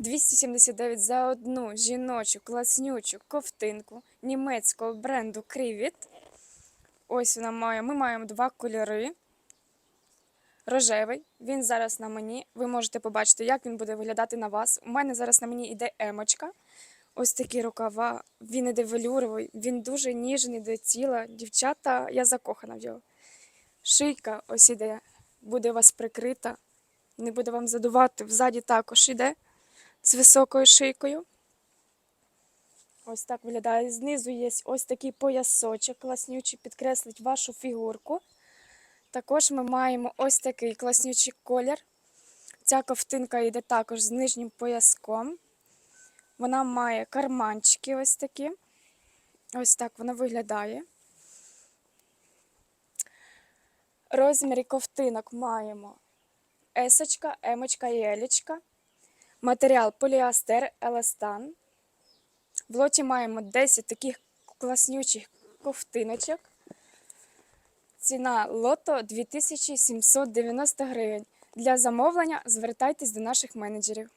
279 за одну жіночу класнючу ковтинку німецького бренду Крівіт. Ось вона має. Ми маємо два кольори. Рожевий. Він зараз на мені. Ви можете побачити, як він буде виглядати на вас. У мене зараз на мені йде емочка. Ось такі рукава. Він іде велюровий, він дуже ніжний до тіла. Дівчата, я закохана в його. Шийка ось іде, буде у вас прикрита, не буде вам задувати. Взаді також іде з високою шийкою. Ось так виглядає. Знизу є ось такий поясочок класнючий, підкреслить вашу фігурку. Також ми маємо ось такий класнючий колір. Ця ковтинка йде також з нижнім пояском. Вона має карманчики ось такі. Ось так вона виглядає. Розміри ковтинок маємо есочка, емочка і елічка. Матеріал поліастер, еластан. В лоті маємо 10 таких класнючих ковтиночок. Ціна лото 2790 гривень. Для замовлення звертайтесь до наших менеджерів.